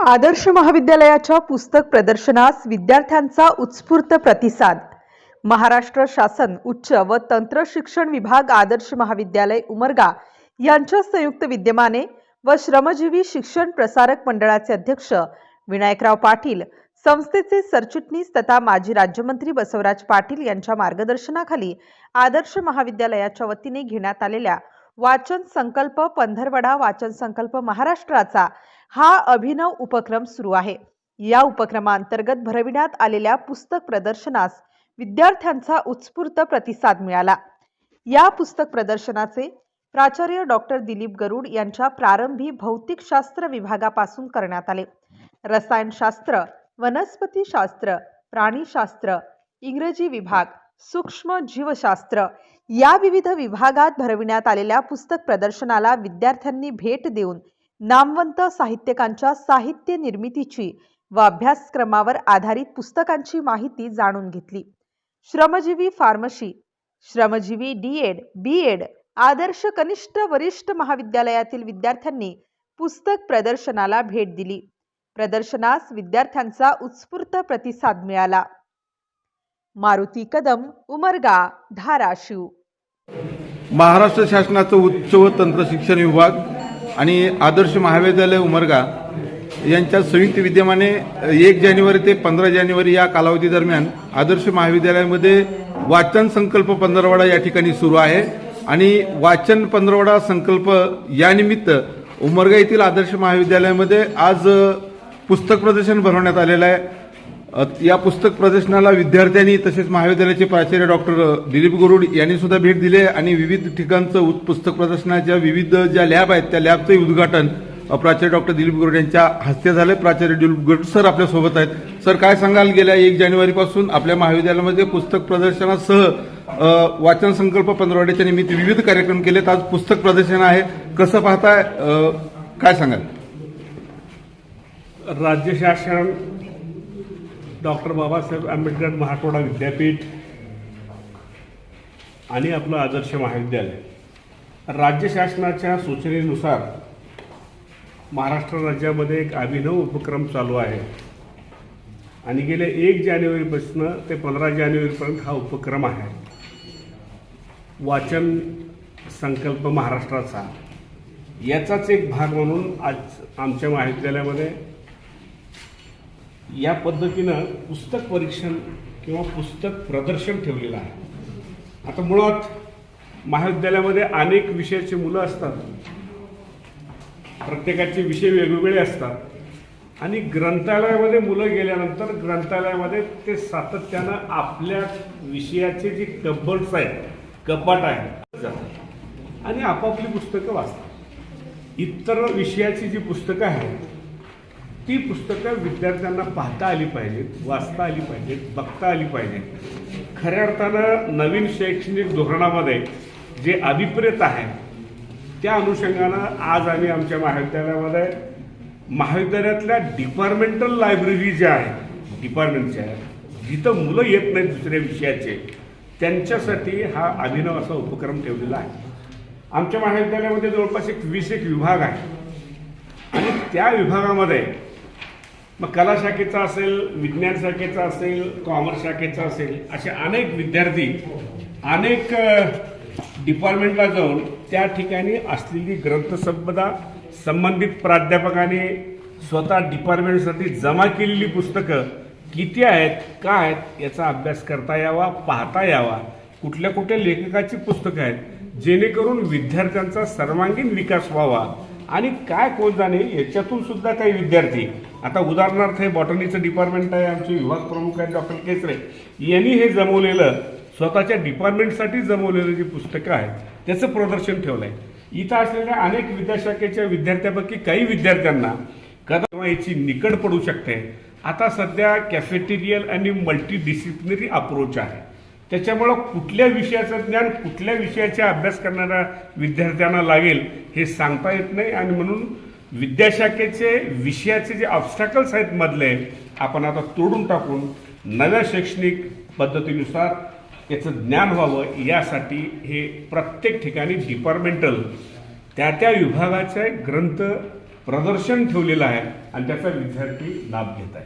आदर्श महाविद्यालयाच्या पुस्तक प्रदर्शनास विद्यार्थ्यांचा उत्स्फूर्त प्रतिसाद. महाराष्ट्र शासन उच्च व तंत्र शिक्षण विभाग आदर्श महाविद्यालय उमरगा यांच्या संयुक्त विद्यमाने व श्रमजीवी शिक्षण प्रसारक मंडळाचे अध्यक्ष विनायकराव पाटील संस्थेचे सरचिटणीस तथा माजी राज्यमंत्री बसवराज पाटील यांच्या मार्गदर्शनाखाली आदर्श महाविद्यालयाच्या वतीने घेण्यात आलेल्या वाचन संकल्प पंधरवडा वाचन संकल्प महाराष्ट्राचा हा अभिनव उपक्रम सुरू आहे. या उपक्रमांतर्गत भरविण्यात आलेल्या पुस्तक प्रदर्शनास विद्यार्थ्यांचा उत्स्फूर्त प्रतिसाद मिळाला. या पुस्तक प्रदर्शनाचे प्राचार्य डॉक्टर दिलीप गरुड यांच्या प्रारंभी भौतिकशास्त्र विभागापासून करण्यात आले. रसायनशास्त्र वनस्पतीशास्त्र प्राणीशास्त्र इंग्रजी विभाग सूक्ष्म जीवशास्त्र या विविध विभागात भरविण्यात आलेल्या पुस्तक प्रदर्शनाला विद्यार्थ्यांनी भेट देऊन नामवंत साहित्यकांच्या साहित्य निर्मितीची व अभ्यासक्रमावर आधारित पुस्तकांची माहिती जाणून घेतली. Shramjeevi pharmacy Shramjeevi D Ed B Ed Adarsh कनिष्ठ वरिष्ठ महाविद्यालयातील विद्यार्थ्यांनी पुस्तक प्रदर्शनाला भेट दिली. प्रदर्शनास विद्यार्थ्यांचा उत्स्फूर्त प्रतिसाद मिळाला. मारुती कदम उमरगा धाराशिव महाराष्ट्र शासनाचं उच्च व तंत्र शिक्षण विभाग आणि आदर्श महाविद्यालय उमरगा यांच्या संयुक्त विद्यमाने एक जानेवारी ते पंधरा जानेवारी या कालावधी दरम्यान आदर्श महाविद्यालयामध्ये वाचन संकल्प पंधरवडा या ठिकाणी सुरू आहे. आणि वाचन पंधरवडा संकल्प यानिमित्त उमरगा येथील आदर्श महाविद्यालयामध्ये आज पुस्तक प्रदर्शन भरवण्यात आलेलं आहे. या पुस्तक प्रदर्शनाला विद्यार्थ्यांनी तसेच महाविद्यालयाचे प्राचार्य डॉक्टर दिलीप गुरुड यांनी सुद्धा भेट दिली आहे. आणि विविध ठिकाणचं उत- पुस्तक प्रदर्शनाच्या विविध ज्या लॅब आहेत त्या लॅबचंही उद्घाटन प्राचार्य डॉक्टर दिलीप गुरुड यांच्या हस्ते झाले. प्राचार्य दिलीप गुरुड सर आपल्यासोबत आहेत. सर काय सांगाल? गेल्या एक जानेवारीपासून आपल्या महाविद्यालयामध्ये पुस्तक प्रदर्शनासह वाचन संकल्प पंधरवाड्याच्या निमित्त विविध कार्यक्रम केलेत. आज पुस्तक प्रदर्शन आहे. कसं पाहताय? काय सांगाल? राज्य शासन डॉक्टर बाबासाहेब आंबेडकर मराठवाडा विद्यापीठ आणि आपलं आदर्श महाविद्यालय. राज्य शासनाच्या सूचनेनुसार महाराष्ट्र राज्यामध्ये एक अभिनव उपक्रम चालू आहे. आणि गेल्या एक जानेवारीपासून ते पंधरा जानेवारीपर्यंत हा उपक्रम आहे. वाचन संकल्प महाराष्ट्राचा. याचाच एक भाग म्हणून आज आमच्या महाविद्यालयामध्ये या पद्धतीनं पुस्तक परीक्षण किंवा पुस्तक प्रदर्शन ठेवलेलं आहे. आता मुळात महाविद्यालयामध्ये अनेक विषयाचे मुलं असतात. प्रत्येकाचे विषय वेगवेगळे असतात. आणि ग्रंथालयामध्ये मुलं गेल्यानंतर ग्रंथालयामध्ये ते सातत्यानं आपल्या विषयाचे जे कबर्ड्स आहेत कपाट आहे जातात आणि आपापली पुस्तकं वाचतात. इतर विषयाची जी पुस्तकं आहेत ती पुस्तकं विद्यार्थ्यांना पाहता आली पाहिजेत वाचता आली पाहिजेत बघता आली पाहिजेत. खऱ्या अर्थानं नवीन शैक्षणिक धोरणामध्ये जे अभिप्रेत आहे त्या अनुषंगानं आज आम्ही आमच्या महाविद्यालयामध्ये महाविद्यालयातल्या डिपार्टमेंटल लायब्ररी ज्या आहेत डिपार्टमेंटच्या जिथं मुलं येत नाहीत दुसऱ्या विषयाचे त्यांच्यासाठी हा अभिनव असा उपक्रम ठेवलेला आहे. आमच्या महाविद्यालयामध्ये जवळपास एक वीस एक विभाग आहे. आणि त्या विभागामध्ये मग कला शाखेचा असेल विज्ञान शाखेचा असेल कॉमर्स शाखेचा असेल असे अनेक विद्यार्थी अनेक डिपार्टमेंटला जाऊन त्या ठिकाणी असलेली ग्रंथसंपदा संबंधित प्राध्यापकाने स्वतः डिपार्टमेंटसाठी जमा केलेली पुस्तकं किती आहेत काय आहेत याचा अभ्यास करता यावा पाहता यावा. कुठल्या कुठल्या लेखकाची पुस्तकं आहेत जेणेकरून विद्यार्थ्यांचा सर्वांगीण विकास व्हावा. आणि काय कोण जाणे याच्यातून सुद्धा काही विद्यार्थी. आता उदाहरणार्थ हे बॉटनीचं डिपार्टमेंट आहे आमचे विभाग प्रमुख आहेत डॉक्टर केसरे. यांनी हे जमवलेलं स्वतःच्या डिपार्टमेंटसाठी जमवलेलं जी पुस्तकं आहेत त्याचं प्रदर्शन ठेवलं आहे इथं असलेल्या अनेक विद्याशाखेच्या विद्यार्थ्यापैकी काही विद्यार्थ्यांना कदा याची निकड पडू शकते. आता सध्या कॅफेटेरियल आणि मल्टीडिसिप्लिनरी अप्रोच आहे. त्याच्यामुळं कुठल्या विषयाचं ज्ञान कुठल्या विषयाचा अभ्यास करणाऱ्या विद्यार्थ्यांना लागेल हे सांगता येत नाही. आणि म्हणून विद्याशाखेचे विषयाचे जे ऑब्स्टॅकल्स आहेत मधले आपण आता तोडून टाकून नव्या शैक्षणिक पद्धतीनुसार याचं ज्ञान व्हावं यासाठी हे प्रत्येक ठिकाणी डिपार्टमेंटल त्या त्या विभागाचे ग्रंथ प्रदर्शन ठेवलेलं आहे आणि त्याचा विद्यार्थी लाभ घेत आहे.